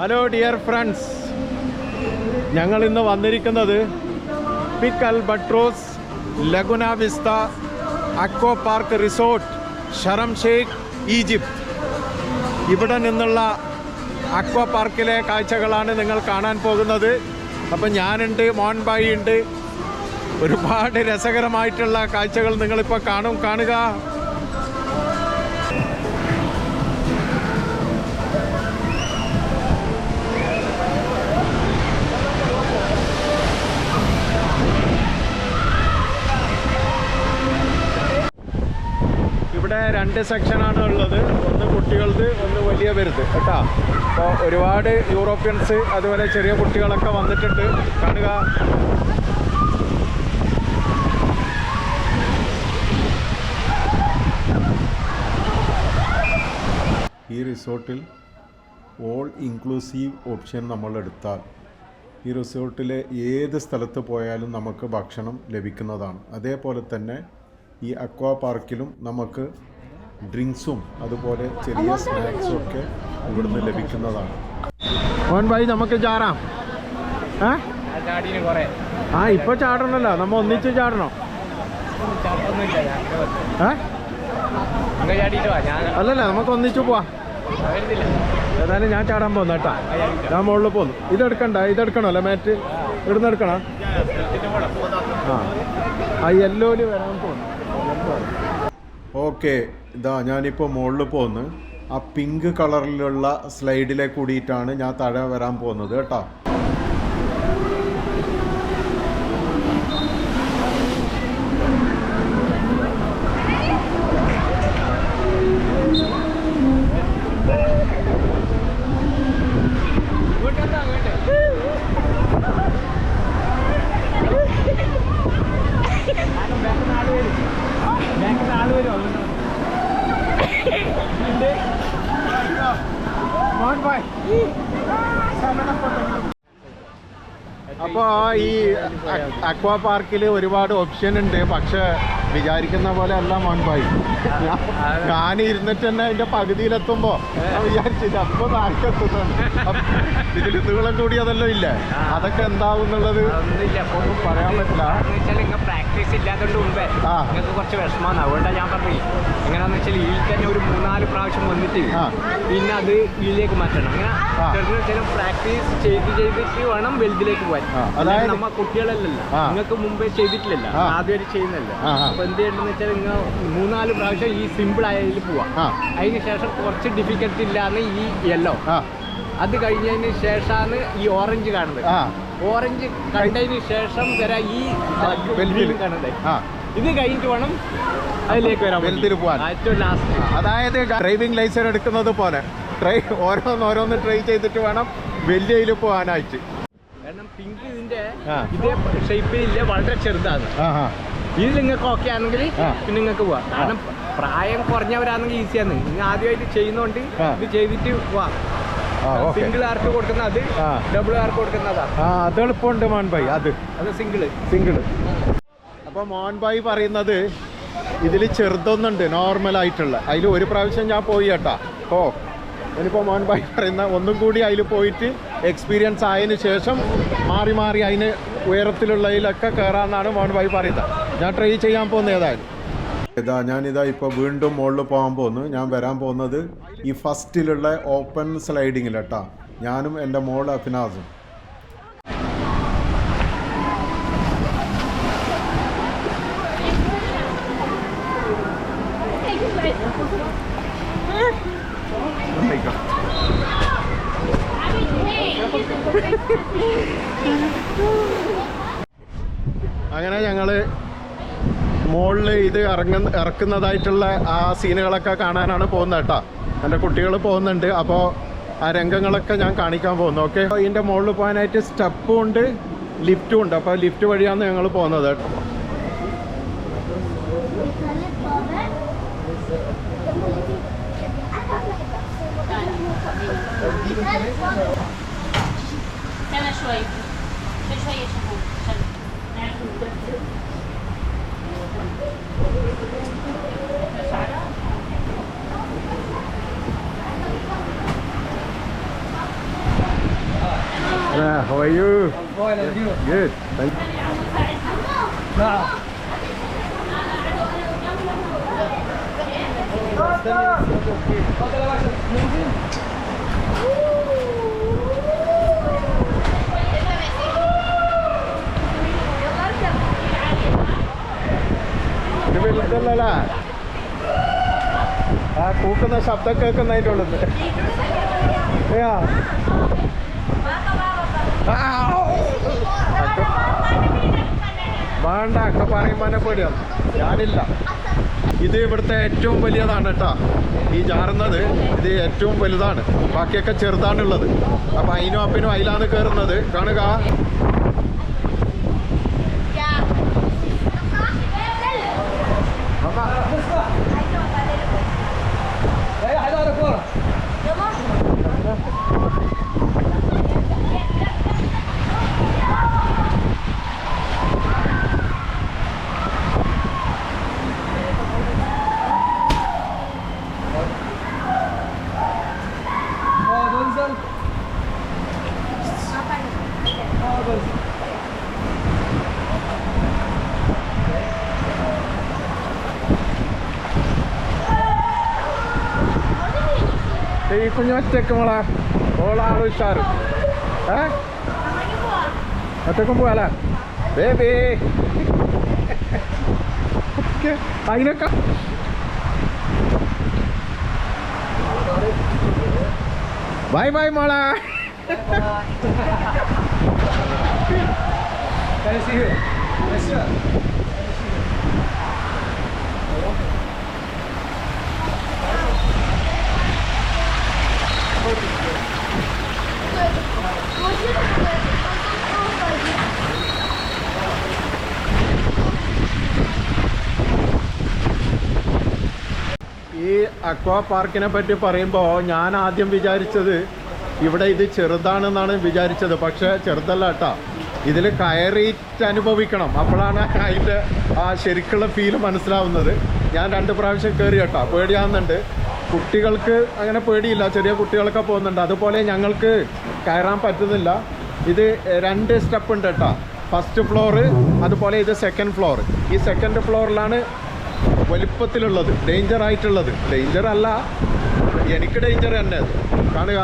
Hello dear friends ഞങ്ങൾ ഇന്ന് വന്നിരിക്കുന്നത് Pickalbatros Laguna Vista Aqua Park Resort Sharm Sheikh Egypt ഇവിടെ നിന്നുള്ള അക്വ പാർക്കിലെ കാഴ്ചകളാണ് നിങ്ങൾ കാണാൻ പോകുന്നത്. അപ്പം ഞാനുണ്ട് മോൻബായി ഉണ്ട്. ഒരുപാട് രസകരമായിട്ടുള്ള കാഴ്ചകൾ നിങ്ങളിപ്പോൾ കാണും കാണുക. രണ്ട് സെക്ഷനാണ് ഉള്ളത്. ഒന്ന് കുട്ടികളത് ഒന്ന് വലിയ വരുത് കേട്ടോ? അപ്പോൾ ഒരുപാട് യൂറോപ്യൻസ് അതുപോലെ ചെറിയ കുട്ടികളൊക്കെ വന്നിട്ടുണ്ട്. കാണുക. ഈ റിസോർട്ടിൽ ഓൾ ഇൻക്ലൂസീവ് ഓപ്ഷൻ നമ്മൾ എടുത്താൽ ഈ റിസോർട്ടിലെ ഏത് സ്ഥലത്ത് പോയാലും നമുക്ക് ഭക്ഷണം ലഭിക്കുന്നതാണ്. അതേപോലെ തന്നെ ഈ അക്വാ പാർക്കിലും നമുക്ക് ഡ്രിങ്ക്സും അതുപോലെ ചെറിയ സ്നാക്സും ഒക്കെ ഇവിടുന്ന് ലഭിക്കുന്നതാണ്. മോൻ ഭായി നമുക്ക് ചാടാം. ആ ഇപ്പൊ ചാടണല്ലോ. നമ്മ ഒന്നിച്ച് ചാടണോ? അല്ലല്ല നമുക്ക് ഒന്നിച്ച് പോവാ. ഏതായാലും ഞാൻ ചാടാൻ പോന്നു കേട്ടാ. ഞാൻ മുകളിൽ പോന്നു. ഇതെടുക്കണ്ട ഇതെടുക്കണോ അല്ലെ മാറ്റ്. ഇവിടുന്ന് എടുക്കണോ? ആ. ആ യെല്ലോയിൽ വരാൻ പോകുന്നു ഓക്കെ ഇതാ ഞാനിപ്പോൾ മുകളിൽ പോന്ന്. ആ പിങ്ക് കളറിലുള്ള സ്ലൈഡിലെ കൂടിയിട്ടാണ് ഞാൻ താഴെ വരാൻ പോകുന്നത് കേട്ടോ. vai. Ih, ah, sai mais da porta. അപ്പോൾ ഈ അക്വാ പാർക്കിൽ ഒരുപാട് ഓപ്ഷൻ ഉണ്ട്. പക്ഷെ വിചാരിക്കുന്ന പോലെ അല്ല മോൻബായി ഞാൻ ഇരുന്നിട്ട് തന്നെ അതിന്റെ പകുതിയിലെത്തുമ്പോ ഞാൻ വിചാരിച്ചില്ല അപ്പൊ നാട്ടിലെത്തുന്നുണ്ട് ഇതിൽ കൂടി കൂടിയതല്ലോ ഇല്ല. അതൊക്കെ എന്താവും എന്നുള്ളത് പറയാൻ പറ്റില്ല. പ്രാക്ടീസ് ഇല്ലാത്തതുകൊണ്ട് മുമ്പേ നിങ്ങൾക്ക് കുറച്ച് വിഷമമാണ് അതുകൊണ്ടാണ് ഞാൻ പറഞ്ഞു എങ്ങനെയാന്ന് വെച്ചാൽ ഈ തന്നെ ഒരു മൂന്നാൽ പ്രാവശ്യം വന്നിട്ട് പിന്നെ അത് ഇതിലേക്ക് മാറ്റണം. അങ്ങനെ പ്രാക്ടീസ് ചെയ്ത് ചെയ്തിട്ട് വേണം വലുതിലേക്ക് പോകാൻ. അതായത് നമ്മ കുട്ടികളല്ലല്ലോ. നിങ്ങൾക്ക് മുമ്പേ ചെയ്തിട്ടില്ല. ആദ്യമായിട്ട് ചെയ്യുന്നല്ലോ. അപ്പൊ എന്ത് ചെയ്യണമെന്ന് വെച്ചാൽ നിങ്ങൾ മൂന്നാൽ പ്രാവശ്യം ഈ സിമ്പിൾ ആയതിൽ പോവാം. അതിന് ശേഷം കുറച്ച് ഡിഫിക്കൽട്ടി ഇല്ലാന്ന് ഈ യെല്ലോ അത് കഴിഞ്ഞതിന് ശേഷമാണ് ഈ ഓറഞ്ച് കാണുന്നത്. ഓറഞ്ച് കണ്ടതിന് ശേഷം വരെ ഈ കാണുന്നത്. ഇത് കഴിഞ്ഞിട്ട് വേണം അതിലേക്ക് വരാം വേണ്ടി. പോകാൻ പോവാൻ. ഏറ്റവും ലാസ്റ്റ് അതായത് ഡ്രൈവിംഗ് ലൈസൻസ് എടുക്കുന്നത് പോലെ. ട്രൈ ഓരോന്ന് ഓരോന്ന് ട്രൈ ചെയ്തിട്ട് വേണം വലിയയിൽ പോകാനായിട്ട് കാരണം പിങ്ക് ഇതിന്റെ ഇതേ ഷേപ്പിലില്ല വളരെ ചെറുതാണ്. ഇത് നിങ്ങൾക്ക് ഓക്കെ ആണെങ്കിൽ പിന്നെ നിങ്ങൾക്ക് പോവാം. കാരണം പ്രായം കുറഞ്ഞവരാണെങ്കിൽ ഈസിയാണ് നിങ്ങൾ ആദ്യമായിട്ട് ചെയ്യുന്നോണ്ട് ഇത് ചെയ്തിട്ട് പോവാം സിംഗിൾ ആർക്ക് കൊടുക്കുന്ന അത് ഡബിൾ ആർക്ക് കൊടുക്കുന്നതാ അത്. എളുപ്പമുണ്ട് മോഹൻഭായി അത്. അത് സിംഗിൾ സിംഗിൾ അപ്പോൾ മോഹൻഭായി പറയുന്നത് ഇതിൽ ചെറുതൊന്നുണ്ട് നോർമൽ ആയിട്ടുള്ള. അതിൽ ഒരു പ്രാവശ്യം ഞാൻ പോയി കേട്ടാ. ഓ. ഇനിയിപ്പോൾ മോഹൻ ഭായി പറയുന്ന ഒന്നും കൂടി അതിൽ പോയിട്ട് എക്സ്പീരിയൻസ് ആയതിനു ശേഷം മാറി മാറി അതിന് ഉയരത്തിലുള്ളതിലൊക്കെ കയറാമെന്നാണ് മോഹൻ ഭായി പറയുന്നത്. ഞാൻ ട്രൈ ചെയ്യാൻ പോകുന്നത് ഏതായാലും. ഇതാ ഞാനിതാ ഇപ്പോൾ വീണ്ടും മുകളിൽ പോകാൻ പോകുന്നു. ഞാൻ വരാൻ പോകുന്നത് ഈ ഫസ്റ്റിലുള്ള ഓപ്പൺ സ്ലൈഡിങ്ങിലട്ടാ ഞാനും എന്റെ മോൾ അഫിനാസും. അങ്ങനെ ഞങ്ങൾ മുകളിൽ ഇത് ഇറങ്ങ ഇറക്കുന്നതായിട്ടുള്ള ആ സീനുകളൊക്കെ കാണാനാണ് പോകുന്നത് കേട്ടോ. എന്റെ കുട്ടികൾ പോകുന്നുണ്ട്. അപ്പോൾ ആ രംഗങ്ങളൊക്കെ ഞാൻ കാണിക്കാൻ പോകുന്നു. ഓക്കെ ഇതിന്റെ മുകളിൽ പോകാനായിട്ട് സ്റ്റെപ്പും ഉണ്ട് ലിഫ്റ്റും ഉണ്ട്. അപ്പോൾ ലിഫ്റ്റ് വഴിയാണ് ഞങ്ങൾ പോകുന്നത് കേട്ടോ. Can I show you? How are you? I'm fine, and you? Good. Thank you. Nah. ഇതല്ലല്ല ആ കൂക്കുന്ന ശബ്ദം കേൾക്കുന്നതിന്റെ ഉള്ളത് വേണ്ട ഒക്കെ പറയുമ്പോൾ പേടിയാണ് ഞാനില്ല. ഇത് ഇവിടുത്തെ ഏറ്റവും വലിയതാണ് കേട്ടോ. ഈ ചാറുന്നത് ഇത് ഏറ്റവും വലുതാണ്. ബാക്കിയൊക്കെ ചെറുതാണുള്ളത്. അപ്പം അതിനും അപ്പിനും അതിലാണ് കയറുന്നത് കാണുക. ഈ കുഞ്ഞൊറ്റക്ക് മോളെ. ഓളാൾ ഉഷാറ്. ഏ? ഒറ്റക്കും പോവാല ബേബി. അതിനൊക്കെ. ബൈ ബൈ മോളെ. Can I see you? Yes, sir. ഈ അക്വാ പാർക്കിനെ പറ്റി പറയുമ്പോൾ ഞാൻ ആദ്യം വിചാരിച്ചത് ഇവിടെ ഇത് ചെറുതാണെന്നാണ് വിചാരിച്ചത്. പക്ഷേ ചെറുതല്ല കേട്ടോ. ഇതിൽ കയറിയിട്ട് അനുഭവിക്കണം. അപ്പോഴാണ് അതിന്റെ ആ ശരിക്കുള്ള ഫീൽ മനസ്സിലാവുന്നത്. ഞാൻ രണ്ട് പ്രാവശ്യം കയറി കേട്ടോ. പേടിയാവുന്നുണ്ട്. കുട്ടികൾക്ക് അങ്ങനെ പേടിയില്ല. ചെറിയ കുട്ടികളൊക്കെ പോകുന്നുണ്ട്. അതുപോലെ ഞങ്ങൾക്ക് കയറാൻ പറ്റുന്നില്ല. ഇത് രണ്ട് സ്റ്റെപ്പ് ഉണ്ട് കേട്ടോ. ഫസ്റ്റ് ഫ്ലോറ് അതുപോലെ ഇത് സെക്കൻഡ് ഫ്ലോർ ഈ സെക്കൻഡ് ഫ്ലോറിലാണ് വലിപ്പത്തിലുള്ളത്. ഡേഞ്ചർ ആയിട്ടുള്ളത്. ഡേഞ്ചർ അല്ല. എനിക്ക് ഡേഞ്ചർ തന്നെ. കാണുക.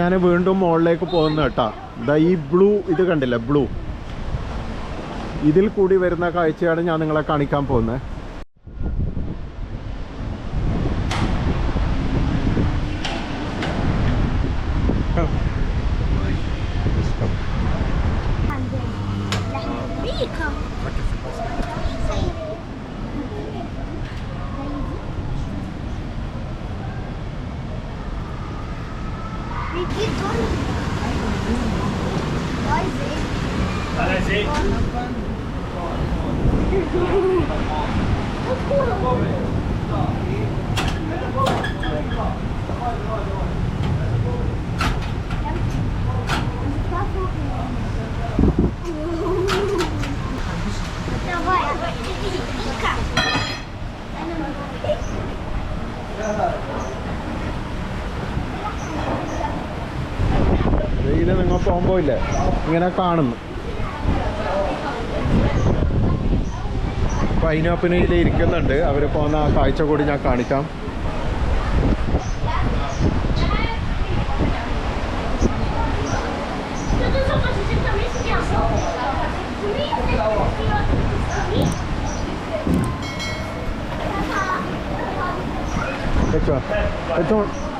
ഞാൻ വീണ്ടും മുകളിലേക്ക് പോകുന്നു കേട്ടോ. ദാ ഈ ബ്ലൂ ഇത് കണ്ടില്ല ബ്ലൂ? ഇതിൽ കൂടി വരുന്ന കാഴ്ചയാണ് ഞാൻ നിങ്ങളെ കാണിക്കാൻ പോകുന്നത്. ഇങ്ങനെ കാണുന്നു. പൈനാപ്പിനിയിൽ ഇരിക്കുന്നുണ്ട്. അവർ പോകുന്ന ആ കാഴ്ച കൂടി ഞാൻ കാണിക്കാം. Which one?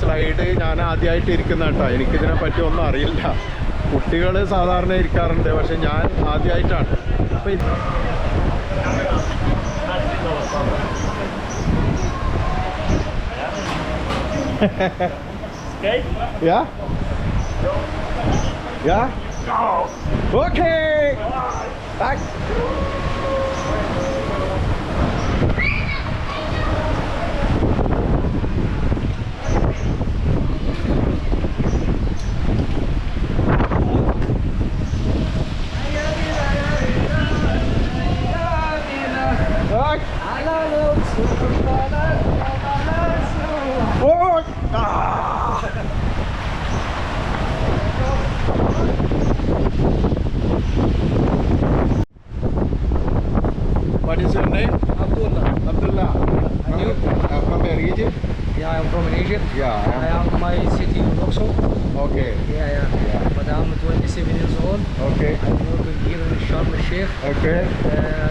സ്ലൈഡ് ഞാൻ ആദ്യമായിട്ട് ഇരിക്കുന്ന കേട്ടോ എനിക്കിതിനെ പറ്റി ഒന്നും അറിയില്ല കുട്ടികൾ സാധാരണ ഇരിക്കാറുണ്ട് പക്ഷെ ഞാൻ ആദ്യമായിട്ടാണ് അപ്പൊ? Okay! Tack!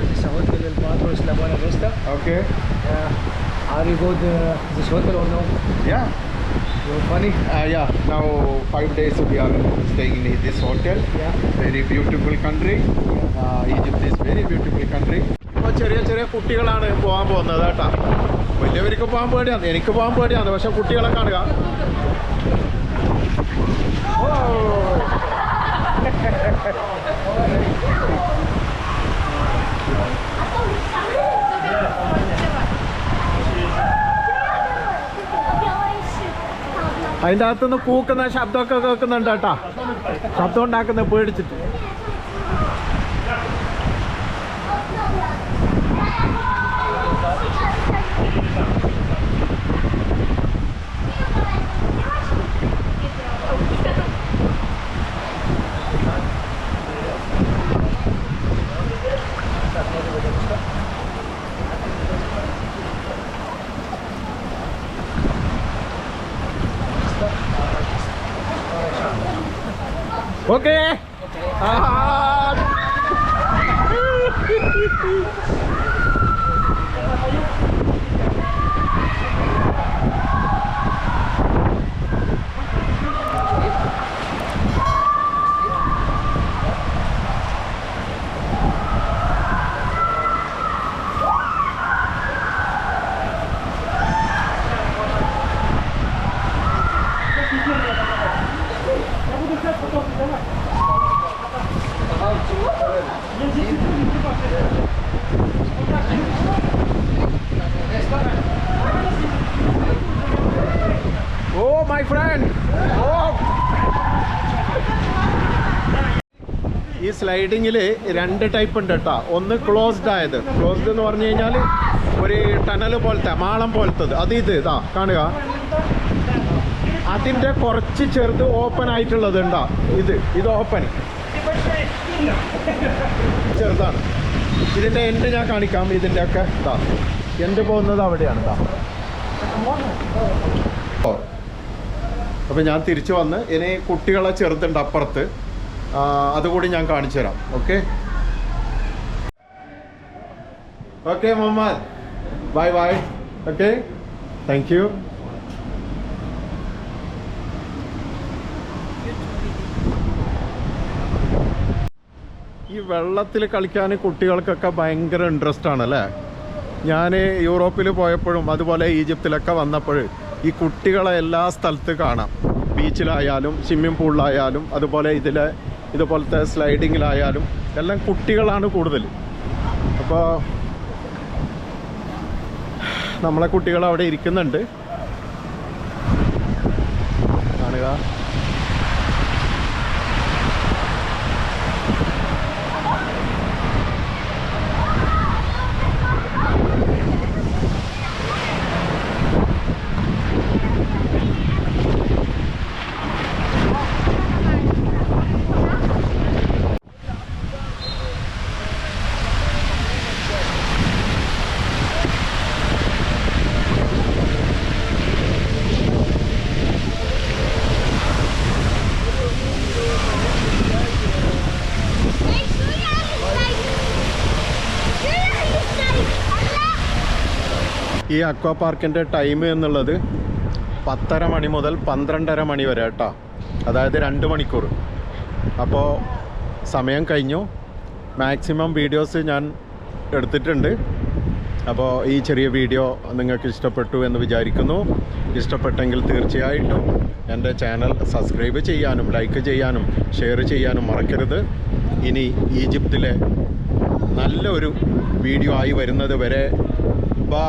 This hotel El Patros La Buena Vista. Okay. Uh, are you good uh, this hotel or no? Yeah. You're funny? Uh, yeah. Now five days we are staying in this hotel. Yeah. Very beautiful country. Uh, Egypt is very beautiful country. ഇപ്പോൾ ചെറിയ ചെറിയ കുട്ടികളാണ് പോകാൻ പോകുന്നത് കേട്ടോ വലിയവർക്ക് പോകാൻ പേടിയാണ് എനിക്ക് പോകാൻ പേടിയാണ് പക്ഷെ കുട്ടികളെ കാണുക ഓ. അതിന്റെ അകത്തുനിന്ന് കൂക്കുന്ന ശബ്ദമൊക്കെ കേൾക്കുന്നുണ്ട് കേട്ടാ. ശബ്ദം ഉണ്ടാക്കുന്നത് പേടിച്ചിട്ട്. Okay oh my friend oh ഈ സ്ലൈഡിങ്ങിൽ രണ്ട് ടൈപ്പ് ഉണ്ട് കേട്ടോ ഒന്ന് ക്ലോസ്ഡ് ആയത്. ക്ലോസ്ഡ് എന്ന് പറഞ്ഞു കഴിഞ്ഞാൽ ഒരു ടണൽ പോലത്തെ മാളം പോലത്തത്. അത് ഇത് ഇതാ കാണുക. അതിന്റെ കുറച്ച് ചെറുത് ഓപ്പൺ ആയിട്ടുള്ളത് ഉണ്ടാ ഇത് ഇത് ഓപ്പൺ ചെറുതാണ്. ഇതിന്റെ എൻഡ് ഞാൻ കാണിക്കാം. ഇതിന്റെ ഒക്കെ ഇതാ. എൻഡ് പോകുന്നത് അവിടെയാണ് ഇതാ. അപ്പോൾ ഞാൻ തിരിച്ചു വന്ന് ഇനി കുട്ടികളെ ചെറുതുണ്ട് അപ്പുറത്ത്. അതുകൂടി ഞാൻ കാണിച്ചു തരാം. Okay? Okay Muhammad. Bye bye. Okay? Thank you ഈ വെള്ളത്തിൽ കളിക്കാൻ കുട്ടികൾക്കൊക്കെ ഭയങ്കര ഇൻട്രസ്റ്റ് ആണ് അല്ലേ? ഞാൻ യൂറോപ്പിൽ പോയപ്പോഴും അതുപോലെ ഈജിപ്തിലൊക്കെ വന്നപ്പോഴും ഈ കുട്ടികളെ എല്ലാ സ്ഥലത്ത് കാണാം. ബീച്ചിലായാലും സ്വിമ്മിംഗ് പൂളിലായാലും അതുപോലെ ഇതിലെ ഇതുപോലത്തെ സ്ലൈഡിങ്ങിലായാലും എല്ലാം കുട്ടികളാണ് കൂടുതൽ. അപ്പോൾ നമ്മളെ കുട്ടികൾ അവിടെ ഇരിക്കുന്നുണ്ട്. കാണുക. ഈ അക്വാ പാർക്കിന്റെ ടൈം എന്നുള്ളത് പത്തര മണി മുതൽ പന്ത്രണ്ടര മണി വരെ കേട്ടോ അതായത് രണ്ട് മണിക്കൂർ. അപ്പോൾ സമയം കഴിഞ്ഞു. മാക്സിമം വീഡിയോസ് ഞാൻ എടുത്തിട്ടുണ്ട്. അപ്പോൾ ഈ ചെറിയ വീഡിയോ നിങ്ങൾക്ക് ഇഷ്ടപ്പെട്ടു എന്ന് വിചാരിക്കുന്നു. ഇഷ്ടപ്പെട്ടെങ്കിൽ തീർച്ചയായിട്ടും എന്റെ ചാനൽ സബ്സ്ക്രൈബ് ചെയ്യാനും ലൈക്ക് ചെയ്യാനും ഷെയർ ചെയ്യാനും മറക്കരുത്. ഇനി ഈജിപ്തിലെ നല്ലൊരു വീഡിയോ ആയി വരുന്നത് വരെ. ബാ